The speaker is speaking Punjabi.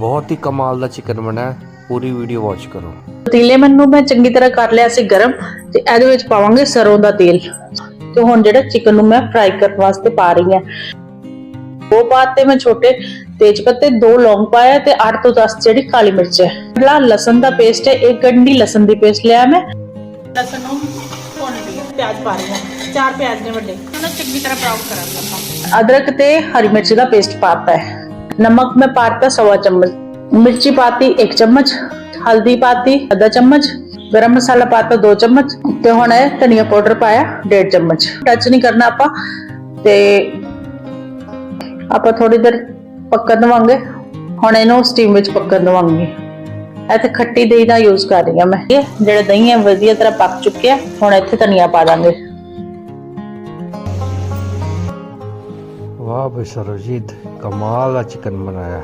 ਬਹੁਤ ਹੀ ਕਮਾਲ ਦਾ ਚਿਕਨ ਬਣਿਆ ਹੈ। ਪੂਰੀ ਵੀਡੀਓ ਵਾਚ ਕਰੋ। ਪਤੀਲੇ ਨੂੰ ਮੈਂ ਚੰਗੀ ਤਰ੍ਹਾਂ ਕਰ ਲਿਆ ਸੀ ਗਰਮ ਤੇ ਇਹਦੇ ਵਿੱਚ ਪਾਵਾਂਗੇ ਸਰੋਂ ਦਾ ਤੇਲ। ਤੇ ਹੁਣ ਜਿਹੜਾ ਚਿਕਨ ਨੂੰ ਮੈਂ ਫਰਾਈ ਕਰਨ ਵਾਸਤੇ ਪਾ ਰਹੀ ਹਾਂ। ਦੋ ਪਾਤੇ ਮੈਂ ਛੋਟੇ ਤੇਜ ਪੱਤੇ ਦੋ ਲੌਂਗ ਪਾਇਆ ਤੇ 8 ਤੋਂ 10 ਜਿਹੜੀ ਕਾਲੀ ਮਿਰਚ ਹੈ। ਜਿਹੜਾ ਲਸਣ ਦਾ ਪੇਸਟ ਹੈ ਇੱਕ ਗੰਢੀ ਲਸਣ ਦੀ ਪੇਸਟ ਲਿਆ ਮੈਂ। ਲਸਣ ਨੂੰ ਭੁੰਨ ਲਿਆ ਪਿਆਜ਼ ਪਾ ਰਹੀ ਹਾਂ। ਚਾਰ ਪਿਆਜ਼ ਨੇ ਵੱਡੇ। ਉਹਨਾਂ ਚੰਗੀ ਤਰ੍ਹਾਂ ਬਰਾਊਨ ਕਰਾਂਗੇ ਆਪਾਂ। ਅਦਰਕ ਤੇ ਹਰੀ ਮਿਰਚ ਦਾ ਪੇਸਟ ਪਾਤਾ ਹੈ। ਨਮਕ ਮੈਂ ਪਾਤਾ ਸਵਾ ਚਮਚ मिर्ची पाती एक चम्मच हल्दी पाती आधा चम्मच गरम मसाला पाता दो चम्मच ਤੇ ਹੁਣ ਇਹ ਧਨੀਆ ਪਾਊਡਰ ਪਾਇਆ 1.5 ਚਮਚ ਟੱਚ ਨਹੀਂ ਕਰਨਾ ਆਪਾਂ ਤੇ ਆਪਾਂ ਥੋੜੀ ਦੇਰ ਪੱਕਣ ਦਵਾਂਗੇ ਹੁਣ ਇਹਨੂੰ ਸਟੀਮ ਵਿੱਚ ਪੱਕਣ ਦਵਾਂਗੇ ਇੱਥੇ ਖੱਟੀ ਦਹੀਂ ਦਾ ਯੂਜ਼ ਕਰ ਰਹੀ ਹਾਂ ਮੈਂ ਇਹ ਜਿਹੜਾ ਦਹੀਂ ਹੈ ਵਧੀਆ ਤਰ੍ਹਾਂ ਪੱਕ ਚੁੱਕਿਆ ਹੁਣ ਇੱਥੇ ਧਨੀਆ ਪਾ ਦਾਂਗੇ ਵਾਹ ਬਈ ਸਰੋਜੀਤ ਕਮਾਲ ਦਾ ਚਿਕਨ ਬਣਾਇਆ।